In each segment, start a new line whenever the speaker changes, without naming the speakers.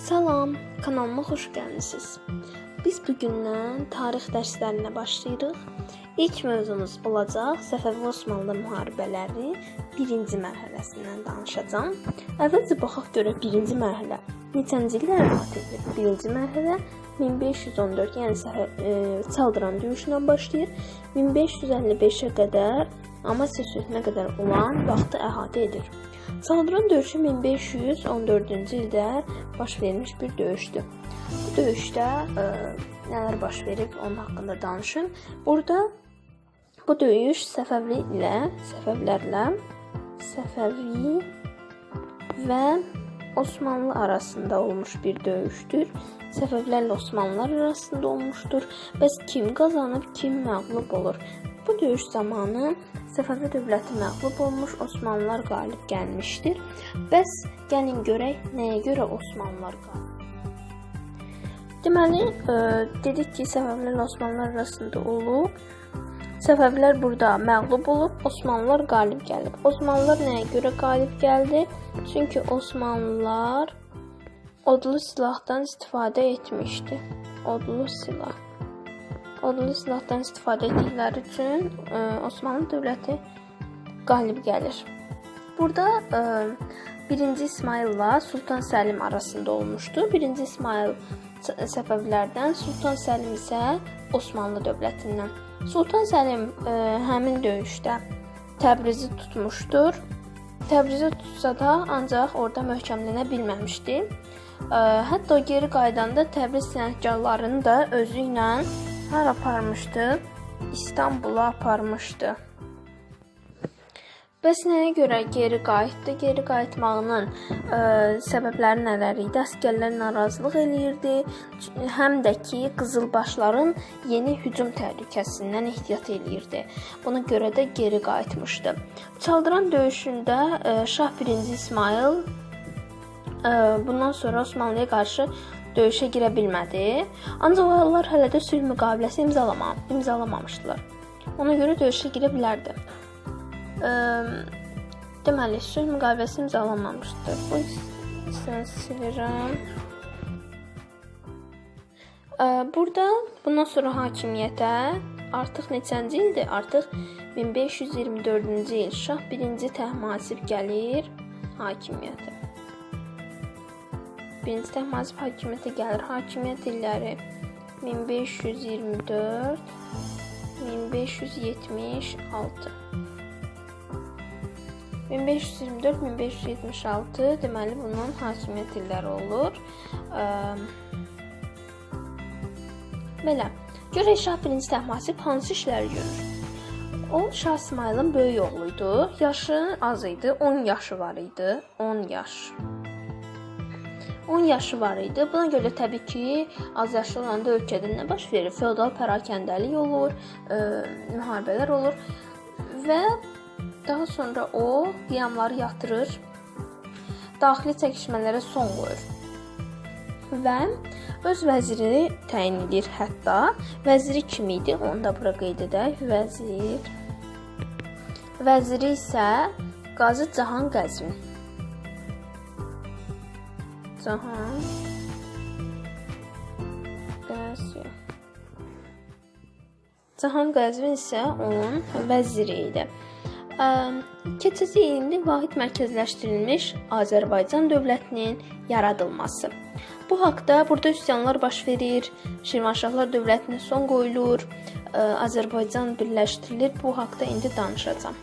Salam, kanalıma xoş gəlmisiniz. Biz bu gündən tarix dərslərinə başlayırıq. İlk mövzumuz olacaq Səfəvi Osmanlı müharibələri 1-ci mərhələsindən danışacağam. Əvvəlcə baxaq görək 1-ci mərhələ neçənci illər əhatə edir? 1-ci mərhələ 1514, yəni e, Çaldıran döyüşündən başlayır. 1555-ə qədər Amasya sülhünə qədər olan vaxtı əhatə edir. Çaldıran döyüşü 1514-cü ildə baş vermiş bir döyüşdür. Bu döyüşdə ə, nələr baş verib, onun haqqında danışım. Burada bu döyüş Səfəvi ilə, Səfəvlərlə Səfəvi və Osmanlı arasında olmuş bir döyüşdür. Səfəvlərlə Osmanlılar arasında olmuşdur. Bəs kim qazanıb, kim məğlub olur? Bu döyüş zamanı Səfəvi dövləti məğlub olmuş, Osmanlılar qalib gəlmişdir. Bəs gəlin görək nəyə görə Osmanlılar qalib? Deməli, ə, dedik ki, Səfəvilər Osmanlılar arasında olub. Səfəvilər burada məğlub olub, Osmanlılar qalib gəlib. Osmanlılar nəyə görə qalib gəldi? Çünki Osmanlılar odlu silahdan istifadə etmişdi. Odlu silah odlu silahdan istifadə etdikləri üçün ə, Osmanlı dövləti qalib gəlir. Burada ə, 1-ci İsmayılla Sultan Səlim arasında olmuşdu. 1-ci İsmayıl Səfəvilərdən, Sultan Səlim isə Osmanlı dövlətindən. Sultan Səlim ə, həmin döyüşdə Təbrizi tutmuşdur. Təbrizi tutsa da ancaq orada möhkəmlənə bilməmişdi. Ə, hətta o geri qayıdanda Təbriz sənətkarlarını da özü ilə Hara aparmışdı? İstanbula aparmışdı. Bəs nəyə görə geri qayıtdı? Geri qayıtmağının ə, səbəbləri nələr idi? Əsgərlər narazılıq eləyirdi, həm də ki, qızılbaşların yeni hücum təhlükəsindən ehtiyat eləyirdi. Buna görə də geri qayıtmışdı. Çaldıran döyüşündə ə, Şah 1-ci İsmayıl ə, bundan sonra Osmanlıya qarşı döyüşə girə bilmədi. Ancaq onlar hələ də sülh müqaviləsi imzalama, imzalamamışdılar. Ona görə döyüşə girə bilərdi. Ə, deməli, sülh müqaviləsi imzalanmamışdı. Bu hissəni silirəm. Ə, burada bundan sonra hakimiyyətə artıq neçənci ildir? Artıq 1524-cü il Şah 1-ci Təhmasib gəlir hakimiyyətə. Birinci Təhmasib hakimiyyətə gəlir. Hakimiyyət illəri 1524 1576 1524-1576 deməli bunun hakimiyyət illəri olur. Belə. Görək Şah 1-ci Təhmasib hansı işləri görür? O Şah İsmayılın böyük oğlu idi. Yaşı az idi, 10 yaşı var idi. 10 yaş. 10 yaşı var idi. Buna görə təbii ki, az yaşlı olanda ölkədə nə baş verir? Feodal pərakəndəlik olur, ə, müharibələr olur və daha sonra o qiyamları yatırır, daxili çəkişmələrə son qoyur. Və öz vəziri təyin edir hətta. Vəziri kim idi? Onu da bura qeyd edək. Vəzir Vəziri isə Qazı Cahan Qəzvin. Cahan Qəzvin. Cahan Qəzvin isə onun vəziri idi. Keçici ilində vahid mərkəzləşdirilmiş Azərbaycan dövlətinin yaradılması. Bu haqqda burada üsyanlar baş verir, Şirvanşahlar dövlətinə son qoyulur, Azərbaycan birləşdirilir. Bu haqqda indi danışacağam.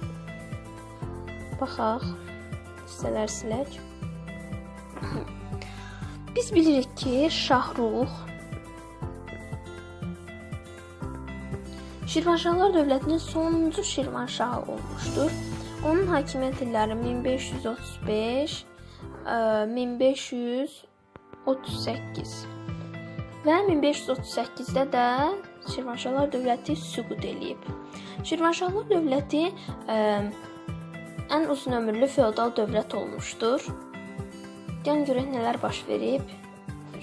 Baxaq. Hissələr silək. Biz bilirik ki, Şahrux Şirvanşahlar dövlətinin sonuncu Şirvanşahı olmuşdur. Onun hakimiyyət illəri 1535 1538 və 1538-də də Şirvanşahlar dövləti süqut eləyib. Şirvanşahlar dövləti ə, ən uzun ömürlü feodal dövlət olmuşdur. Gəlin görək nələr baş verib.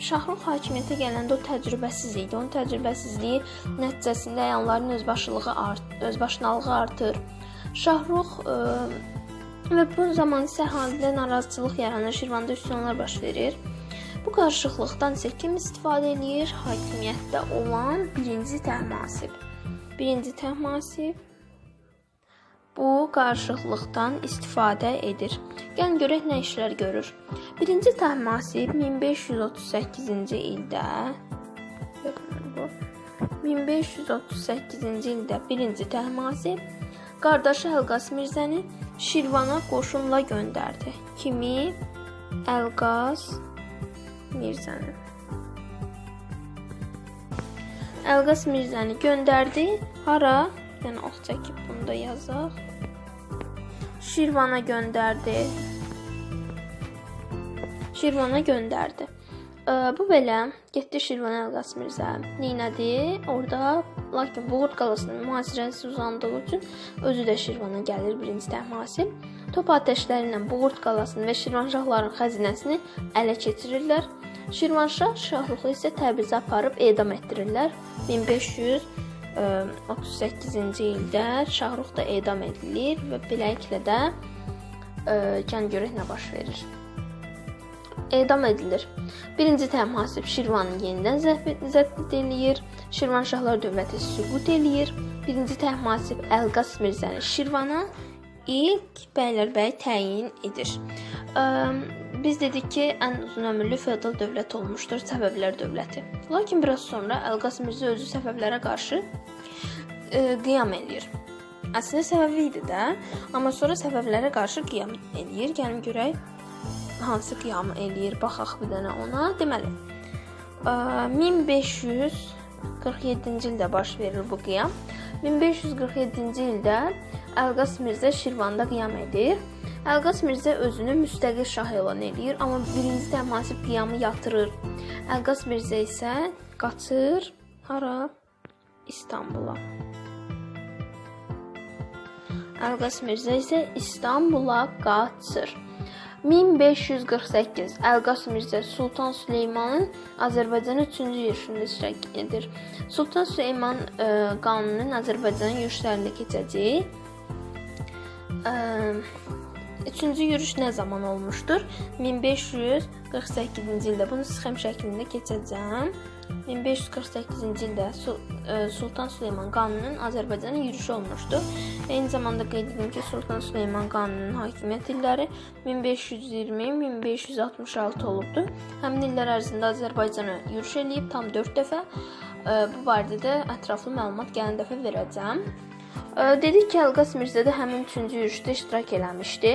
Şahrux hakimiyyətə gələndə o təcrübəsiz idi. Onun təcrübəsizliyi nəticəsində əyanların özbaşılığı art, özbaşınalığı artır. Şahrux ə, və bu zaman isə əhalidə narazıçılıq yaranır, Şirvanda üsyanlar baş verir Bu qarışıqlıqdan isə kim istifadə eləyir? Hakimiyyətdə olan birinci Təhmasib. Birinci Təhmasib bu qarışıqlıqdan istifadə edir. Gəlin görək nə işlər görür. Birinci Təhmasib 1538-ci ildə bu 1538-ci ildə birinci Təhmasib qardaşı Əlqas Mirzəni Şirvana qoşunla göndərdi. Kimi? Əlqas Mirzəni. Əlqas Mirzəni göndərdi. Hara? Yəni ox çəkib bunu da yazaq. Şirvana göndərdi. Şirvana göndərdi. Bu belə getdi Şirvana Əlqas Mirzə. Neynədi? Orda lakin Boğurt qalasının mühasirəsi uzandığı üçün özü də Şirvana gəlir birinci Təhmasib. Top atəşləri ilə Boğurt qalasını və Şirvanşahların xəzinəsini ələ keçirirlər. Şirvanşah Şahruxu isə Təbrizə aparıb edam etdirirlər. 1538-ci ildə Şahrux da edam edilir və beləliklə də can görək nə baş verir. Edam edilir. Birinci Təhmasib Şirvanı yenidən zəbt eləyir. Şirvanşahlar dövləti süqut eləyir. Birinci Təhmasib Əlqas Mirzəni Şirvana ilk bəylərbəy təyin edir. Biz dedik ki, ən uzun ömürlü feodal dövlət olmuşdur Səfəvilər dövləti. Lakin biraz sonra Əlqas Mirzə özü Səfəvlərə qarşı ə, qiyam eləyir. Əslində Səfəvi idi də, amma sonra Səfəvlərə qarşı qiyam eləyir. Gəlin görək hansı qiyamı eləyir. Baxaq bir dənə ona. Deməli, ə, 1547-ci ildə baş verir bu qiyam. 1547-ci ildə Əlqas Mirzə Şirvanda qiyam edir. Əlqas Mirzə özünü müstəqil şah elan edir, amma birinci Təhmasib qiyamı yatırır. Əlqas Mirzə isə qaçır hara? İstanbula. Əlqas Mirzə isə İstanbula qaçır. 1548 Əlqas Mirzə Sultan Süleymanın Azərbaycana 3-cü yürüşündə iştirak edir. Sultan Süleyman ə, qanunun Azərbaycanın yürüşlərində keçəcək. Ə, Üçüncü yürüş nə zaman olmuşdur? 1548-ci ildə. Bunu sxem şəklində keçəcəm. 1548-ci ildə Sultan Süleyman qanununun Azərbaycana yürüşü olmuşdu. Eyni zamanda qeyd edim ki, Sultan Süleyman qanununun hakimiyyət illəri 1520-1566 olubdu. Həmin illər ərzində Azərbaycana yürüş eləyib tam 4 dəfə. Bu barədə də ətraflı məlumat gələn dəfə verəcəm. Dedik ki, Əlqas Mirzə də həmin 3-cü yürüşdə iştirak eləmişdi.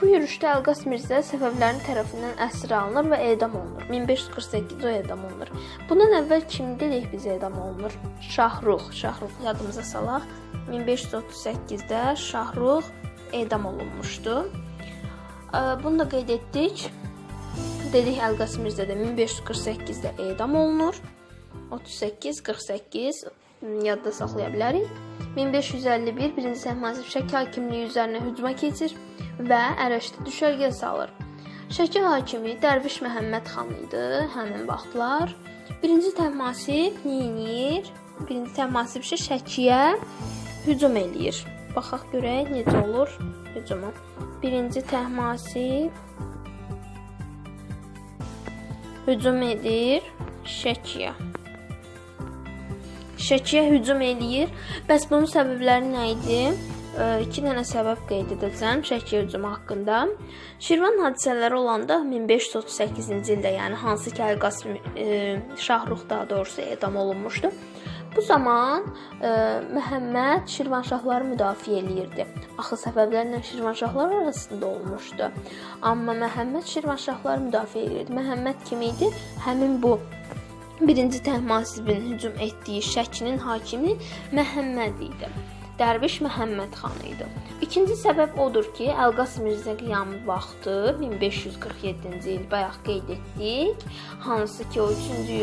Bu yürüşdə Əlqas Mirzə Səfəvlərin tərəfindən əsir alınır və edam olunur. 1548-də o edam olunur. Bundan əvvəl kim dedik biz edam olunur? Şahrux. Şahrux yadımıza salaq. 1538-də Şahrux edam olunmuşdu. Bunu da qeyd etdik. Dedik Əlqas Mirzə də 1548-də edam olunur. 38, 48 yadda saxlaya bilərik. 1551 birinci Səhmasib Şəki hakimliyi üzərinə hücuma keçir və Ərəşdə düşərgə salır. Şəki hakimi Dərviş Məhəmməd xan idi həmin vaxtlar. Birinci Təhmasib neyinir? Birinci Təhmasib Şəkiyə hücum eləyir. Baxaq görək necə olur hücumu. Birinci Təhmasib hücum edir Şəkiyə. Şəkiyə hücum eləyir. Bəs bunun səbəbləri nə idi? 2 dənə səbəb qeyd edəcəm Şəki hücumu haqqında. Şirvan hadisələri olanda 1538-ci ildə, yəni hansı ki Əlqas Şahruх daha doğrusu edam olunmuşdu. Bu zaman ə, Məhəmməd Şirvanşahları müdafiə eləyirdi. Axı səbəblərlə Şirvanşahlar arasında olmuşdu. Amma Məhəmməd Şirvanşahları müdafiə eləyirdi. Məhəmməd kim idi? Həmin bu Birinci Təhmasibin hücum etdiyi Şəkinin hakimi Məhəmməd idi. Dərviş Məhəmməd xan idi. İkinci səbəb odur ki, Əlqas Mirzə qiyamı vaxtı 1547-ci il bayaq qeyd etdik. Hansı ki o 3-cü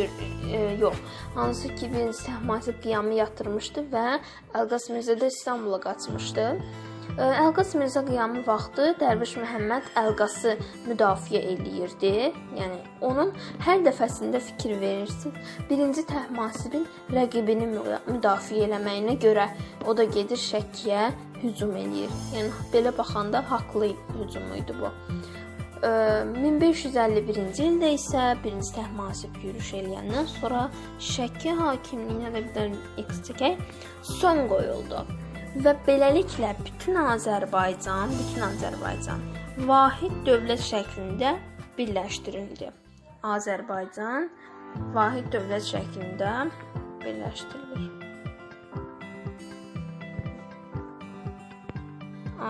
e, yox, hansı ki birinci Təhmasib qiyamı yatırmışdı və Əlqas Mirzə də İstanbula qaçmışdı. Əlqas Mirzə qiyamı vaxtı Dərviş Məhəmməd Əlqası müdafiə eləyirdi. Yəni onun hər dəfəsində fikir verirsin. Birinci Təhmasibin rəqibini müdafiə eləməyinə görə o da gedir Şəkiyə hücum eləyir. Yəni belə baxanda haqlı hücum idi bu. Ə, 1551-ci ildə isə birinci Təhmasib yürüş eləyəndən sonra Şəki hakimliyinə dənə X çəkək, son qoyuldu. Və beləliklə bütün Azərbaycan, bütün Azərbaycan vahid dövlət şəklində birləşdirildi. Azərbaycan vahid dövlət şəklində birləşdirilir.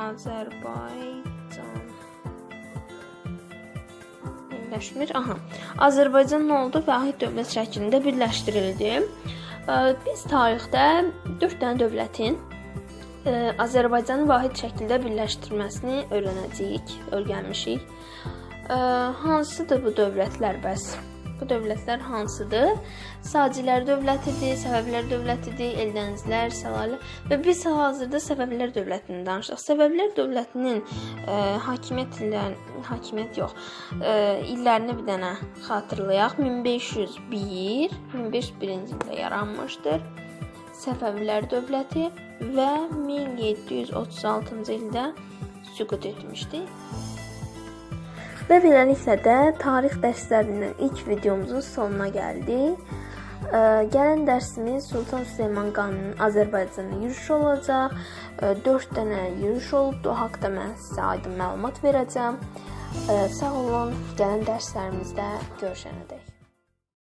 Azərbaycan birləşmir. Aha. Azərbaycan nə oldu? Vahid dövlət şəklində birləşdirildi. Biz tarixdə 4 dənə dövlətin Azərbaycanı vahid şəkildə birləşdirməsini öyrənəcəyik, öyrənmişik. Hansıdır bu dövlətlər bəs? Bu dövlətlər hansıdır? Sacilər dövlətidir, Səfəvilər dövlətidir, Eldənizlər, Səlalə və biz hazırda Səfəvilər dövlətindən danışırıq. Səfəvilər dövlətinin ə, hakimiyyət illərini, hakimiyyət yox, ə, illərini bir dənə xatırlayaq. 1501, 1501-ci ildə yaranmışdır. Səfəvilər dövləti və 1736-cı ildə süqut etmişdi. Və beləliklə də tarix dərslərindən ilk videomuzun sonuna gəldik. Ə, Gələn dərsimiz Sultan Süleyman Qanunun Azərbaycana yürüşü olacaq. 4 dənə yürüş olubdu. O haqqda mən sizə aydın məlumat verəcəm. Ə, Sağ olun. Gələn dərslərimizdə görüşənədək.